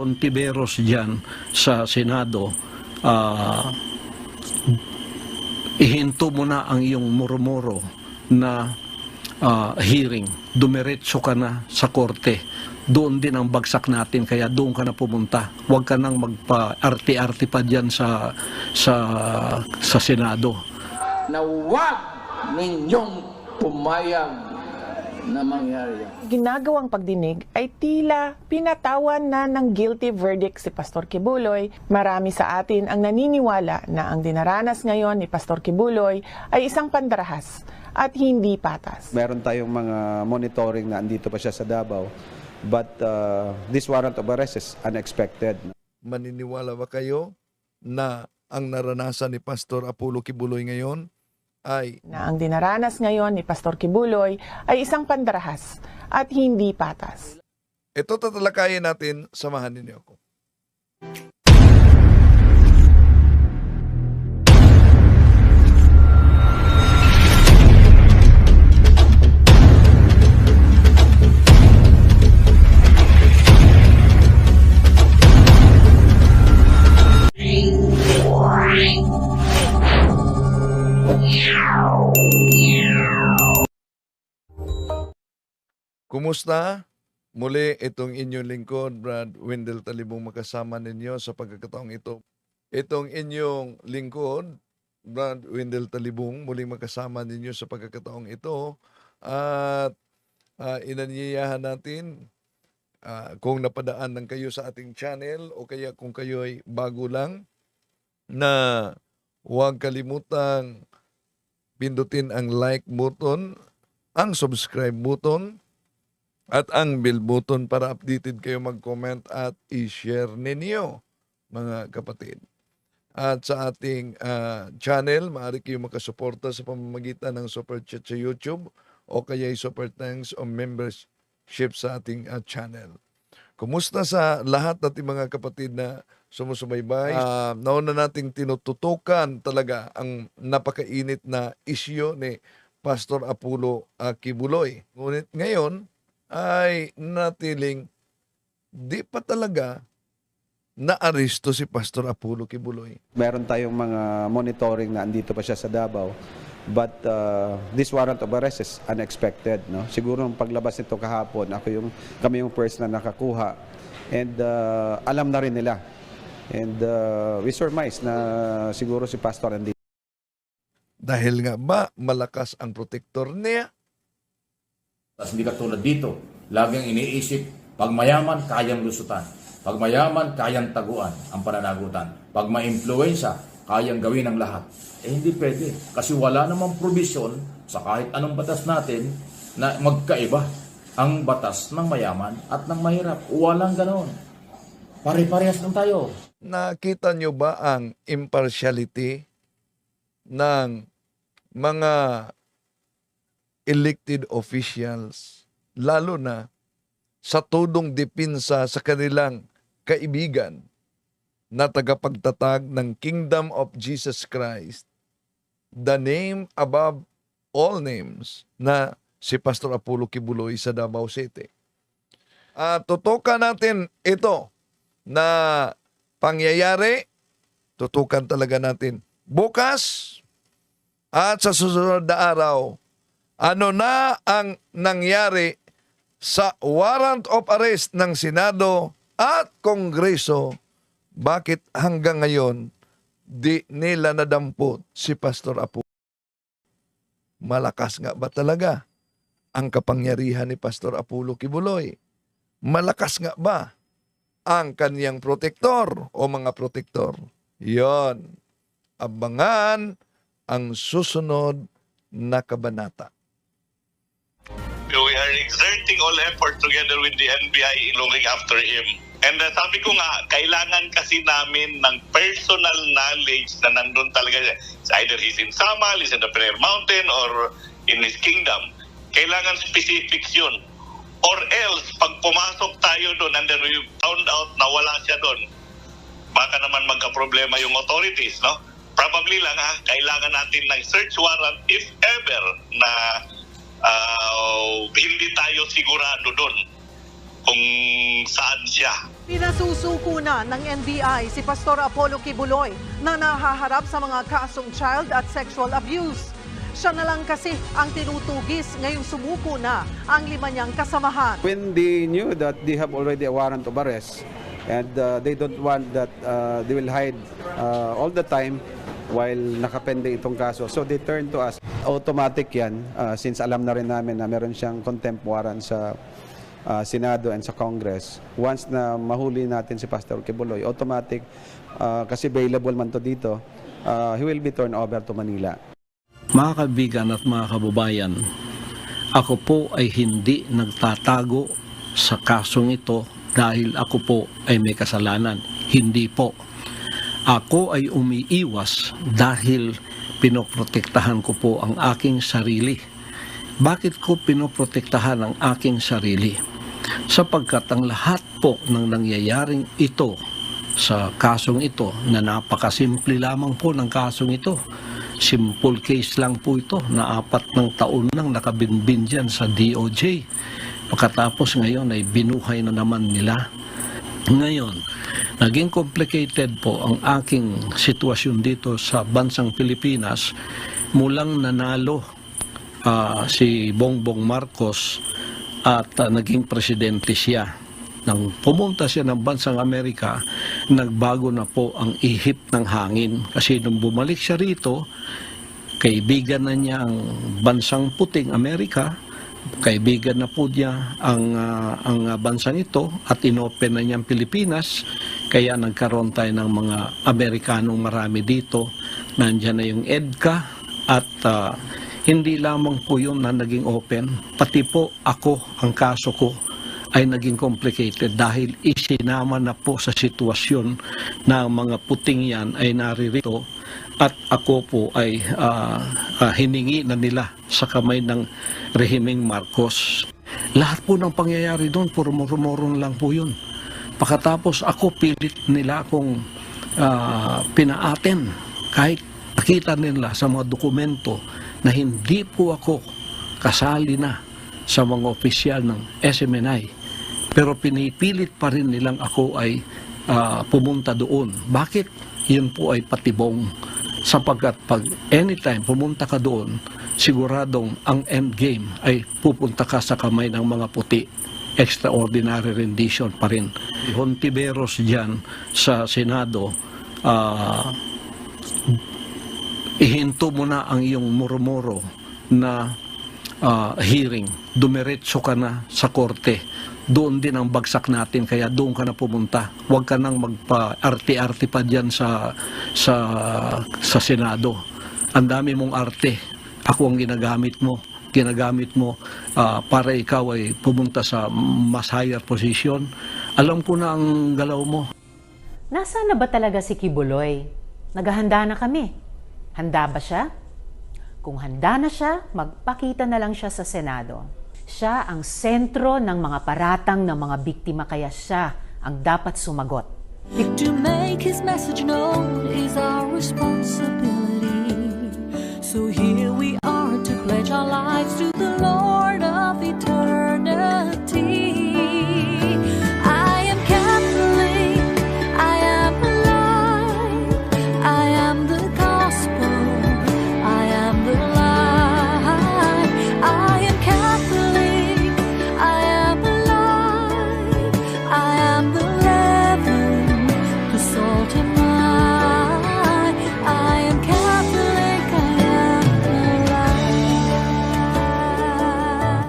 Contiveros dyan sa Senado, ah, ihinto mo na ang iyong murmuro na ah, hearing. Dumiretso ka na sa korte. Doon din ang bagsak natin, kaya doon ka na pumunta. Huwag ka nang magpa-arti-arti pa dyan sa, sa, sa Senado. na huwag ninyong pumayag na mangyari yan. ginagawang pagdinig ay tila pinatawan na ng guilty verdict si Pastor Kibuloy. Marami sa atin ang naniniwala na ang dinaranas ngayon ni Pastor Kibuloy ay isang pandarahas at hindi patas. Meron tayong mga monitoring na andito pa siya sa Davao. But uh, this warrant of arrest is unexpected. maniniwala ba kayo na ang naranasan ni Pastor Apollo Kibuloy ngayon ay Na ang dinaranas ngayon ni Pastor Kibuloy ay isang pandarahas at hindi patas. ito tatalakayin natin, samahan ninyo ako. Kumusta? Muli itong inyong lingkod, Brad Wendell Talibong makasama ninyo sa pagkakataong ito. Itong inyong lingkod, Brad Wendell Talibong, muling makasama ninyo sa pagkakataong ito. At uh, inanyayahan natin ah, kung napadaan ng kayo sa ating channel o kaya kung kayo'y bago lang na huwag kalimutang pindutin ang like button, ang subscribe button, at ang bell button para updated kayo mag-comment at i-share ninyo, mga kapatid. At sa ating ah, channel, maaari kayo makasuporta sa pamamagitan ng Super Chat sa YouTube o kaya Super Thanks o membership sa ating ah, channel. Kumusta sa lahat nating mga kapatid na sumusubaybay? Ah, nauna nating tinututukan talaga ang napakainit na isyo ni Pastor Apollo ah, Kibuloy. Ngunit ngayon, ay natiling di pa talaga naaresto si Pastor Apollo Kibuloy. Meron tayong mga monitoring na andito pa siya sa Davao. But uh, this warrant of arrest is unexpected. No? Siguro nung paglabas nito kahapon, ako yung, kami yung first na nakakuha. And uh, alam na rin nila. And uh, we surmise na siguro si Pastor andito. Dahil nga ba malakas ang protektor niya? Tapos hindi katulad dito, laging iniisip, pag mayaman, kayang lusutan. Pag mayaman, kayang taguan ang pananagutan. Pag maimpluwensya, kayang gawin ang lahat. Eh hindi pwede. Kasi wala namang provision sa kahit anong batas natin na magkaiba ang batas ng mayaman at ng mahirap. Walang ganoon. Pare-parehas lang tayo. Nakita nyo ba ang impartiality ng mga elected officials, lalo na sa tudong dipinsa sa kanilang kaibigan na tagapagtatag ng Kingdom of Jesus Christ, the name above all names na si Pastor Apollo Kibuloy sa Davao City. At tutukan natin ito na pangyayari, tutukan talaga natin bukas at sa susunod na araw, ano na ang nangyari sa warrant of arrest ng Senado at Kongreso, bakit hanggang ngayon di nila nadampot si Pastor Apo? Malakas nga ba talaga ang kapangyarihan ni Pastor Apulo Kibuloy? Malakas nga ba ang kaniyang protektor o mga protektor? Yon. Abangan ang susunod na kabanata. We are exerting all effort together with the NBI in looking after him. And uh, sabi ko nga, kailangan kasi namin ng personal knowledge na nandun talaga siya. Either he's in Samal, he's in the Prayer Mountain, or in his kingdom. Kailangan specifics yun. Or else, pag pumasok tayo doon and then we found out na wala siya doon, baka naman magka-problema yung authorities, no? Probably lang ha, kailangan natin ng search warrant if ever na ah, hindi tayo sigurado doon kung saan siya. Pinasusuko na ng NBI si Pastor Apollo Kibuloy na nahaharap sa mga kasong child at sexual abuse. Siya na lang kasi ang tinutugis ngayong sumuko na ang lima niyang kasamahan. When they knew that they have already a warrant of arrest and uh, they don't want that uh, they will hide uh, all the time while nakapending itong kaso. So they turn to us. Automatic yan uh, since alam na rin namin na meron siyang contempt warrant sa uh, Senado and sa Congress. Once na mahuli natin si Pastor Kibuloy, automatic uh, kasi available man to dito, uh, he will be turned over to Manila. Mga kaibigan at mga kababayan, ako po ay hindi nagtatago sa kasong ito dahil ako po ay may kasalanan. Hindi po. Ako ay umiiwas dahil pinoprotektahan ko po ang aking sarili. Bakit ko pinoprotektahan ang aking sarili? Sapagkat ang lahat po ng nangyayaring ito sa kasong ito na napakasimple lamang po ng kasong ito. Simple case lang po ito na apat ng taon nang nakabinbin dyan sa DOJ. Pagkatapos ngayon ay binuhay na naman nila. Ngayon, naging complicated po ang aking sitwasyon dito sa bansang Pilipinas mulang nanalo ah, si Bongbong Marcos at ah, naging presidente siya. Nang pumunta siya ng bansang Amerika, nagbago na po ang ihip ng hangin. Kasi nung bumalik siya rito, kaibigan na niya ang bansang puting Amerika, kaibigan na po niya ang, ah, ang ah, bansang ito at inopen na niya ang Pilipinas. Kaya nagkaroon tayo ng mga Amerikanong marami dito. Nandiyan na yung EDCA at ah, hindi lamang po yun na naging open, pati po ako, ang kaso ko, ay naging complicated dahil isinama na po sa sitwasyon na ang mga puting yan ay naririto at ako po ay ah, ah, hiningi na nila sa kamay ng rehimeng Marcos. Lahat po ng pangyayari doon, puro muro lang po yun. Pagkatapos ako pilit nila akong ah, pinaaten kahit nakita nila sa mga dokumento na hindi po ako kasali na sa mga opisyal ng SMNI. Pero pinipilit pa rin nilang ako ay ah, pumunta doon. Bakit? Yun po ay patibong. Sapagkat pag anytime pumunta ka doon, siguradong ang end game ay pupunta ka sa kamay ng mga puti. Extraordinary rendition pa rin. Hontiveros dyan sa Senado, ah, ihinto mo na ang iyong murmuro na ah, hearing. Dumiretso ka na sa korte. Doon din ang bagsak natin, kaya doon ka na pumunta. Huwag ka nang magpa-arte-arte pa dyan sa, sa, sa Senado. Ang dami mong arte. Ako ang ginagamit mo. Ginagamit mo ah, para ikaw ay pumunta sa mas higher position. Alam ko na ang galaw mo. Nasaan na ba talaga si Kibuloy? Naghahanda na kami. Handa ba siya? Kung handa na siya, magpakita na lang siya sa Senado. Siya ang sentro ng mga paratang ng mga biktima kaya siya ang dapat sumagot. To make his message known is our responsibility. So here we are to pledge our lives to the Lord.